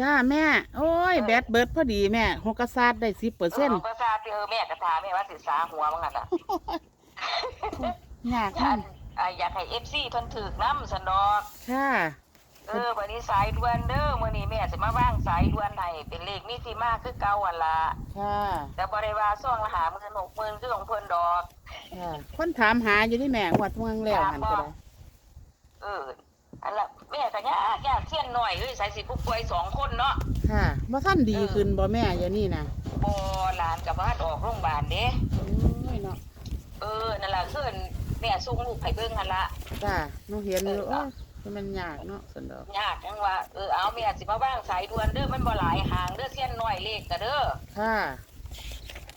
จ้าแม่ โอ้ย แบตเบิดพอดีแม่หกกระซาดได้สิบเปอร์เอเซ็อนต์เอาก็ทราบที่เออแม่กระทาแม่ว่าศึกษาหัวมั้งอะน่ะยากอยามักนอ่าอยากให้เอฟซีทนถึกน้ำสันดอกค่ะ เออวันนี้สายด่วนเด้อมื้อนี้แม่จะมาว่างสายด่วนให้เป็นเลขนี่สิมาคือเก่าหั่นล่ะค่ะแต่บ่ได้ว่าซ่องละหาหมื่นหกหมื่นคือของเพิ่นดอกค่ะคนถามหาอยู่ที่แม่งวดเมืองแล้วหันก็ได้เออ อันละแม่ก็ยากยากเสี้ยนหน่อยเอ้ยสายสิผู้ป่วยสองคนเนาะค่ะบ่ท่านดีขึ้นบ่แม่อย่างนี้นะบ่หลานกับบ้านออกโรงพยาบาลเด้โอ้ยเนาะเออนั่นล่ะคือแม่ส่งลูกให้เบิ่งหั่นละจ้าหนูเห็นอยู่เออโอ้ยมันยากเนาะสันดอกยากจังว่าเออเอาแม่สิมาว่างสายด่วนเด้อมันบ่หลายหางเด้อเสี้ยนน้อยเลขก็เด้อค่ะ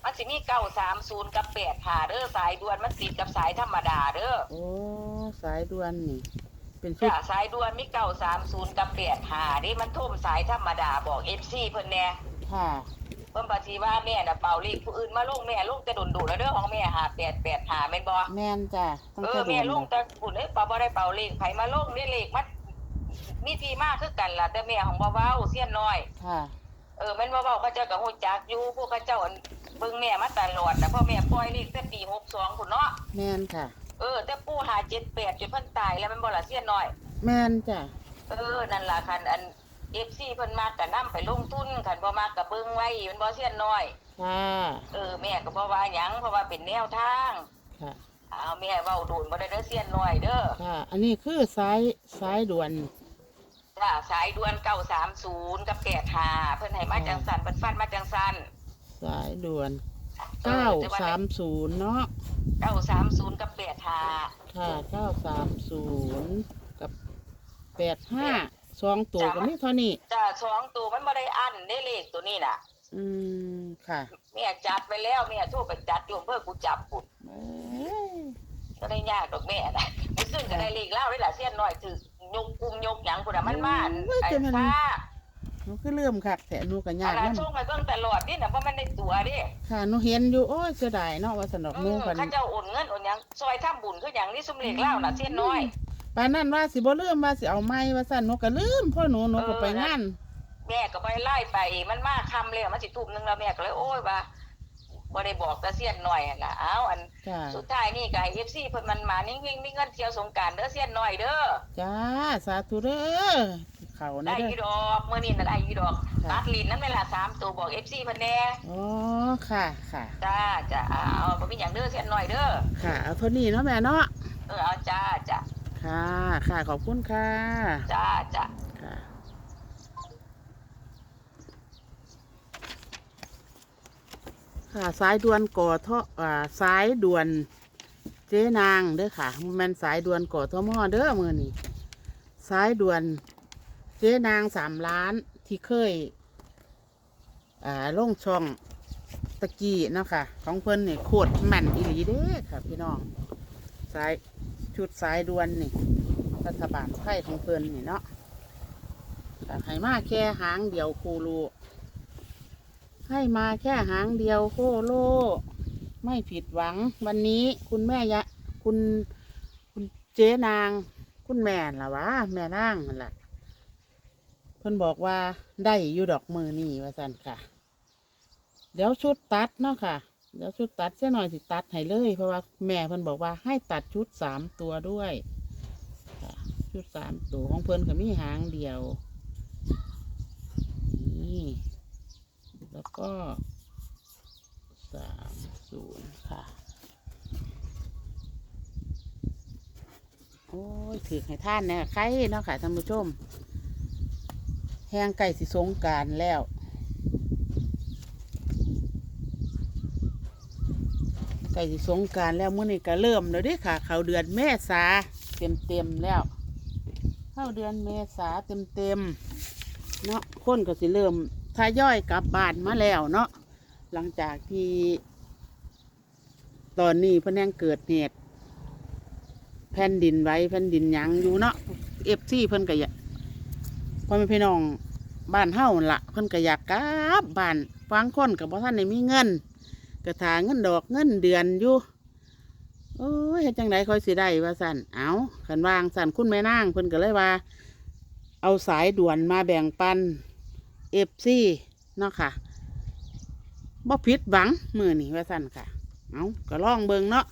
มันสิมีเก้าสามศูนย์กับแปดหาเด้อสายด่วนมันติดกับสายธรรมดาเด้อโอ้สายด่วนนี่ เป็นชุดจ้าสายด่วนมีเก้าสามศูนย์กับแปดหาเด้มันท่วมสายธรรมดาบอกเอฟซีเพิ่นแน่ค่ะ เพิ่นปฏิว่าแม่น่ะเป่าเลขผู้อื่นมาลงแม่ลงแต่ดุนๆแล้วเด้อของแม่หาแปดแปดหาแม่นบ่แม่นจ้าต้องเอจะอโดแม่นลงแต่ปุ่นเอ้ยเป่าบ่ได้เป่าเลขไผมาลงนี่เลขมันมีที่มาคือกันล่ะแต่แม่ของบ่เว้าเสี้ยนน้อย ค่ะ เออแม่นบ่เว้าเขาเจ้าก็ฮู้จักอยู่พวกเขาเจ้าอั่นเบิ่งแม่มาตลอดแต่พ่อแม่ปล่อยเลขแต่ปี62พุ่นเนาะ แม่นค่ะ เออ แต่ปู่หา78จนเพิ่นตายแล้วแมันบ่ล่ะเสี้ยนน้อย แม่นจ้าเออ นั่นล่ะคันอันเอฟซีเพิ่นมากก็นำไปลงทุนคันบ่มากก็เบิ่งไว้มันบ่เสียนน้อย ค่ะเออ แม่ก็บ่ว่าหยังเพราะว่าเป็นแนวทางค่ะ เอาแม่เว้าโดนบ่ได้เด้อเสียนน้อยเด้อค่ะ อันนี้คือสายสายด่วน จ้าสายด่วน930กับ85เพิ่นให้มาจังสันเพิ่นฟันมาจังสันสายด่วนเอเก้าอ แต่ว่าสามศูนย์เนาะ930กับ85ค่ะเก้าสามศูนย์กับแปดห้าสองตัวก็ไม่เท่านี้จ้าสองตัวมันบ่ได้อั้นได้เลขตัวนี้น่ะ อืมค่ะแม่จัดไปแล้วแม่โทรไปจัดอยู่อำเภอกูจับปุ่นเอ้ยก็ได้ยากดอกแม่นะไปขึ้นก็ได้เลขเล่าได้ล่ะเสี้ยนน้อยถือยกกุมยกหยังพุ่นน่ะมันมาอันไอ้ซ่า หนูคือเริ่มคักแต่หนูก็ยาอักนนั้นนั่นส่งไปเบิ่งตลอดนี่น่ะว่ามันได้ตัวเดิค่ะหนูเห็นอยู่โอ้ยเสียดายเนาะว่าสนอกเอหนูอกันเขาเจ้าโอนเงินโอนหยังซอยทำบุญคือหยังนี่ซุมเลขเล่าน่ะเสี้ยนน้อย ปานนั้นว่าสิบ่ลืมว่าสิเอาไม้ว่าสั่นหนูก็ลืมพ่อหนูหนูก็ไปงาน แม่ก็ไปไล่ไป มันมาคำแล้วมันสิทุ่มหนึงแล้วแม่ก็เลยโอ้ยว่า บ่ได้บอกตาเสี้ยนน้อยหั่นล่ะอ้าวอันจ้าสุดท้ายนี่ก็ให้ FC เพิ่นมันมานิ่งๆมีเงินเที่ยวสงกรานต์เด้อเสี้ยนน้อยเด้อจ้าสาธุเด้อเขาได้นะอเด้ยู่อดอกมื้อนี้น่ะได้อยู่ดอกค่ะ ตัดลิ้นนั่นแหละสามตัวบอก FC เพิ่นแน่อ๋อค่ะค่ะ จ้าจ้าเอาบ่มีหยังเด้อเสียนหน่อยเด้อค่ะเอาเท่านี้เนาะแม่เนาะเออเอาจ้าจ้าค่ะค่ะขอบคุณค่ะ จ้าจ้า ค่ะ ค่ะ สายด่วนก่อท่ออสายด่วนเจ๊นางเด้อค่ะมันสายด่วนก่อท่อมอเด้อมือนี่สายด่วนเจ๊นางสามล้านที่เคยอ่าลงช่องตะกี้นะคะของเพิ่นนี่โคตรแม่นอีหลีเด้อค่ะพี่น้องสายชุดสายด่วนนี่รัฐบาลไทยของเพิ่นนี่เนาะแต่ให้มาแค่หางเดียวโคโล ให้มาแค่หางเดียวโคโล ไม่ผิดหวัง วันนี้คุณแม่ยะ คุณคุณเจ๊นาง คุณแม่ล่ะวะแม่นางนั่นแหละเพิ่นบอกว่าได้อยู่ดอกมือนี่ว่าสันค่ะ เดี๋ยวชุดตัดเนาะค่ะ เดี๋ยวชุดตัดเสียหน่อยสิตัดให้เลย เพราะว่าแม่เพิ่นบอกว่าให้ตัดชุดสามตัวด้วยชุดสามตัวของเพิ่นก็มีหางเดียวนี่ แล้วก็สามศูนย์ค่ะ โอ้ยถือให้ท่านเนี่ยใครเนาะค่ะท่านผู้ชม แห้งไก่สิสงการแล้วไก่สิสงการแล้วมื้อนี้ก็เริ่มแล้วด้ค่ะ เขาเดือนเมษาเต็มเต็มแล้ว เข้าเดือนเมษาเต็มเต็มเนาะคนก็สิเริ่ม ทยอยกลับบ้านมาแล้วเนาะหลังจากที่ ตอนนี้เพิ่นยังเกิดเหตุแผ่นดินไหว้แผ่นดินยังอยู่เนาะเอฟซีเพิ่นก็อยากพ่อแม่พี่น้องบ้านเฮาละเพิ่นก็อยากกลับบ้านฟังคนกับพ่ท่านได้มีเงินกระถาเงินดอกเงินเดือนอยู่โอ้ยเฮ็ดจังไดค่อยสิได้ว่าสั่นเอาขันวางสั่นคุณแม่นางเพิ่นก็เลยว่า เอาสายด่วนมาแบ่งปัน เอฟซีเนาะค่ะบ่ผิดหวังมือนี่ว่าสั่นค่ะ เอาก็ลองเบิ่งเนาะ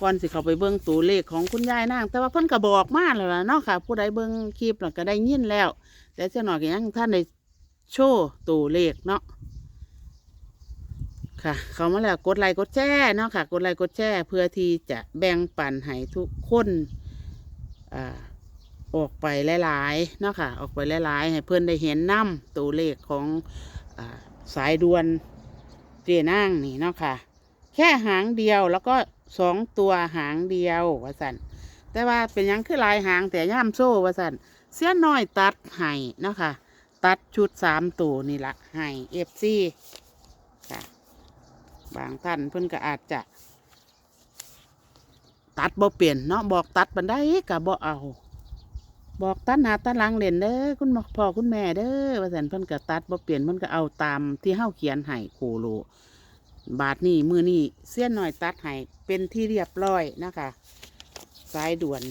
ก่อนสิเขาไปเบิ่งตัวเลขของคุณยายนาง แต่ว่าเพิ่นก็บอกมาแล้วล่ะเนาะค่ะ ผู้ใดเบิ่งคลิปแล้วก็ได้ยินแล้ว แต่เจ้าหน่อยก็ยังท่านได้โชว์ตัวเลขเนาะค่ะ เขามาแล้วกดไลค์กดแชร์เนาะค่ะ กดไลค์กดแชร์เพื่อที่จะแบ่งปันให้ทุกคนอ่า ออกไปหลายๆเนาะค่ะออกไปหลายๆให้เพื่อนได้เห็นน้ำตัวเลขของอสายด่วนเจนางนี่เนาะค่ะ แค่หางเดียวแล้วก็สองตัวหางเดียวว่าสันแต่ว่าเป็นยังคือลายหางแต่ย่ามโซ่ว่าสันเสี้ยนน้อยตัดให้เนาะค่ะ ตัดชุดสามตัวนี่ละให้เอฟซีค่ะ บางท่านเพิ่อนก็อาจจะตัดบ่เปลี่ยนเนาะบอกตัดบันไดก็บ่เอา บอกตัดหน้าตัดหลังเล่นเด้อคุณพ่อคุณแม่เด้อว่าสันเพิ่นก็ตัดบ่เปลี่ยนเพิ่นก็เอาตามที่เฮาเขียนให้โคโลบาทนี้มือนี้เสี้ยนหน่อยตัดให้เป็นที่เรียบร้อยนะคะ สายด่วน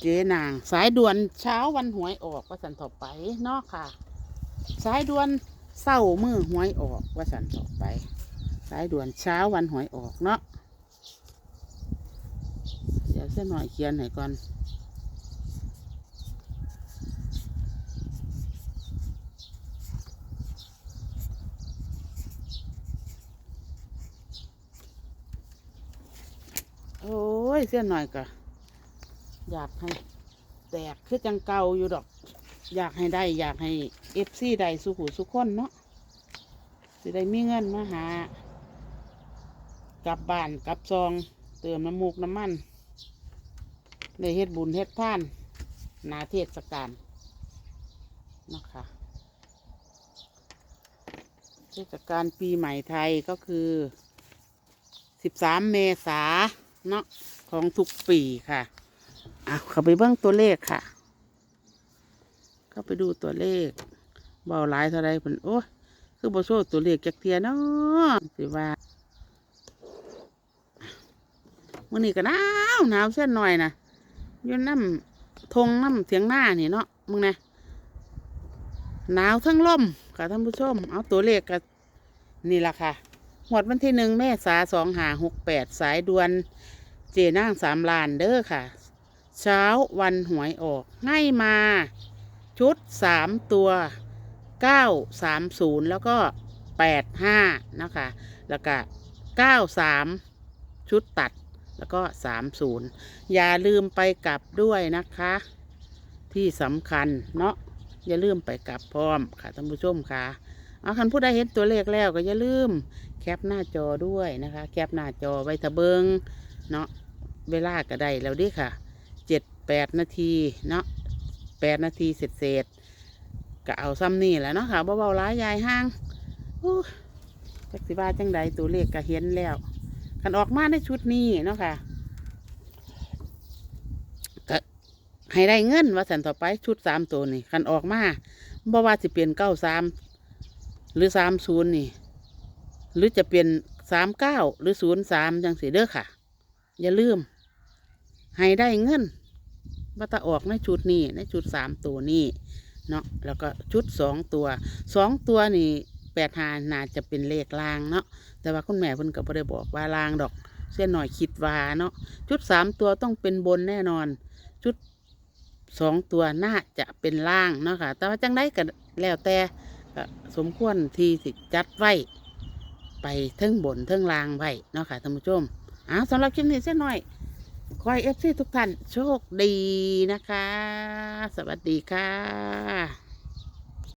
เจนาง สายด่วนเช้าวันหวยออกว่าสันต่อไปเนาะค่ะ สายด่วนเศร้ามือหวยออกว่าสันต่อไป สายด่วนเช้าวันหวยออกเนาะเดี๋ยวเส้นหน่อยเขียนให้ก่อน โอ้ยเส้นหน่อยก็อยากให้แตกคือจังเก่าอยู่ดอก อยากให้ได้ อยากให้เอฟซีได้สุขุสุขคนเนาะสิได้มีเงินมาหากลับบ้านกลับซอง เติมน้ำมูกน้ำมันได้เฮ็ดบุญเฮ็ดท่านนาเทศกาลเนาะคะเทศกาลปีใหม่ไทยก็คือสิบสามเมษา เนาะของทุกปีค่ะอะเข้าไปเบิ่งตัวเลขค่ะ เข้าไปดูตัวเลขเบาหลายเท่าไรเพิ่นโอ้ยคือบ่โซ่ตัวเลขจักเทียเนาะสิว่ามื้อนี้ก็หนาวหนาวเส้นหน่อยนะยู่น้ำทงน้ำเถียงหน้านี่เนาะมึงนะหนาวทั้งลมค่ะท่านผู้ชม เอาตัวเลขก็นี่ล่ะค่ะ หวดวันที่หนึ่งเมษาสองหาหกแปดสายด่วนเจนางสามลานเด้อค่ะ เช้าวันหวยออกให้มา ชุดสามตัวเก้าสามศูนย์แล้วก็แปดห้านะคะ แล้วก็เก้าสามชุดตัดแล้วก็สามศูนย์อย่าลืมไปกลับด้วยนะคะ ที่สำคัญเนาะอย่าลืมไปกลับพร้อมค่ะท่านผู้ชมค่ะเอาคันผู้ใดเห็นตัวเลขแล้วก็อย่าลืม แคปหน้าจอด้วยนะคะ แคปหน้าจอไว้ทะเบิงเนาะเวลาก็ได้แล้วดิค่ะเจ็ดแปดนาทีเนาะแปดนาทีเสร็จเสร็จก็เอาซ้ำนี่แหละเนาะค่ะเบาๆร้ายยายห้างอู้จักสิบาจังใดตัวเลขก็เห็นแล้วกันออกมาในชุดนี้เนาะค่ะก็ให้ได้เงินว่าสันต่อไปชุดสามตัวนี่คันออกมาบ่ว่าสิเปลี่ยนเก้าสามหรือสามศูนย์นี่ หรือจะเปลี่ยนสามเก้าหรือศูนย์สามจังสีเด้อค่ะ อย่าลืม ให้ได้เงินว่าตาออกในชุดนี้ในชุดสามตัวนี้เนาะแล้วก็ชุดสองตัวสองตัวนี่แปดหาน่าจะเป็นเลขลางเนาะแต่ว่าคุณแม่เพิ่นก็บ่ได้บอกว่าลางดอกเส้นหน่อยคิดว่าเนาะชุดสามตัวต้องเป็นบนแน่นอน ชุดสองตัวน่าจะเป็นล่างเนาะค่ะแต่ว่าจังได้ก็แล้วแต่สมควรที่สิจัดไว้ ไปเทิงบนเทิงล่างไว้เนาะค่ะท่านผู้ชมอ้าวสำหรับคลิปนี้เส้นหน่อยคอยเอฟซีทุกท่านโชคดีนะคะ สวัสดีค่ะ